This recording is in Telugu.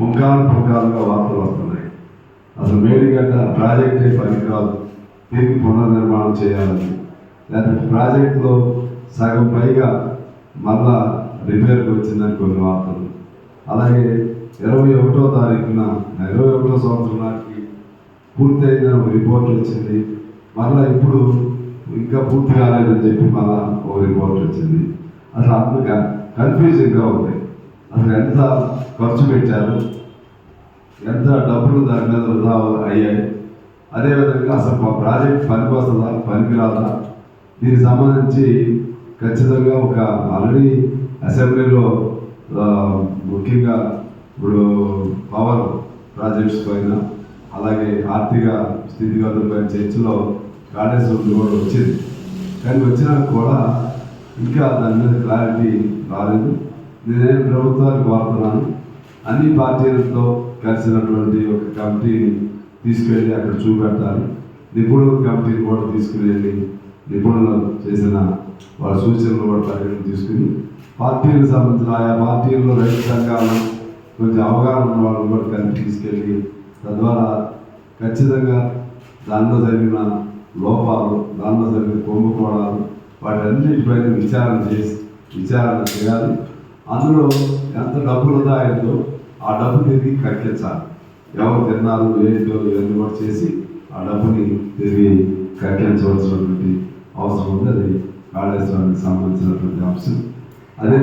పుంకాలు ముఖాలుగా వార్తలు వస్తున్నాయి. అసలు మేడిగడ్డ ప్రాజెక్టే పనికిరాదు. దీనికి పునర్నిర్మాణం చేయాలని. లేకపోతే ప్రాజెక్టులో సగం పైగా మళ్ళా రిపేర్కి వచ్చిందని కొన్ని వార్తలు. అలాగే ఇరవై ఒకటో తారీఖున ఇరవై ఒకటో సంవత్సరం నాటికి పూర్తయిన ఒక రిపోర్ట్ వచ్చింది. మళ్ళీ ఇప్పుడు ఇంకా పూర్తి కాలేదని చెప్పి మళ్ళా ఒక రిపోర్ట్ వచ్చింది. అసలు అంత కన్ఫ్యూజింగ్గా ఉంది. అసలు ఎంత ఖర్చు పెట్టారు? ఎంత డబ్బులు దాని మీద వృధా అయ్యాయి? అదేవిధంగా అసలు మా ప్రాజెక్ట్ పనికొస్తుందా పనికిరాదా దీనికి సంబంధించి ఖచ్చితంగా ఒక ఆల్రెడీ అసెంబ్లీలో ముఖ్యంగా ఇప్పుడు పవర్ ప్రాజెక్ట్స్ పైన అలాగే ఆర్థిక స్థితిగతుల పైన చర్చలో కాళేశ్వరం కూడా వచ్చింది. కానీ వచ్చినా కూడా ఇంకా దాని మీద క్లారిటీ రాలేదు. నేనేం ప్రభుత్వానికి వాడుతున్నాను. అన్ని పార్టీలతో కలిసినటువంటి ఒక కమిటీని తీసుకెళ్ళి అక్కడ చూపెట్టాలి. నిపుణుల కమిటీని కూడా తీసుకువెళ్ళి నిపుణులు చేసిన వాళ్ళ సూచనలు కూడా పరిగణన తీసుకుని పార్టీలకు సంబంధించిన ఆయా పార్టీల్లో రైతు సంఘాలు కొంచెం అవగాహన ఉన్న వాళ్ళని కూడా కలిపి తీసుకెళ్ళి తద్వారా ఖచ్చితంగా దానిలో జరిగిన లోపాలు దానిలో జరిగిన కుంభకోణాలు వాటన్నిటిపైన విచారణ చేసి విచారణ చేయాలి. అందులో ఎంత డబ్బులు వృధా అయిందో ఆ డబ్బు తిరిగి కట్టించాలి. ఎవరు తిన్నారు ఏంటో ఇవన్నీ కూడా చేసి ఆ డబ్బుని తిరిగి కట్టించవలసినటువంటి అవసరం ఉంది అది కాళేశ్వరానికి సంబంధించినటువంటి అంశం. అదే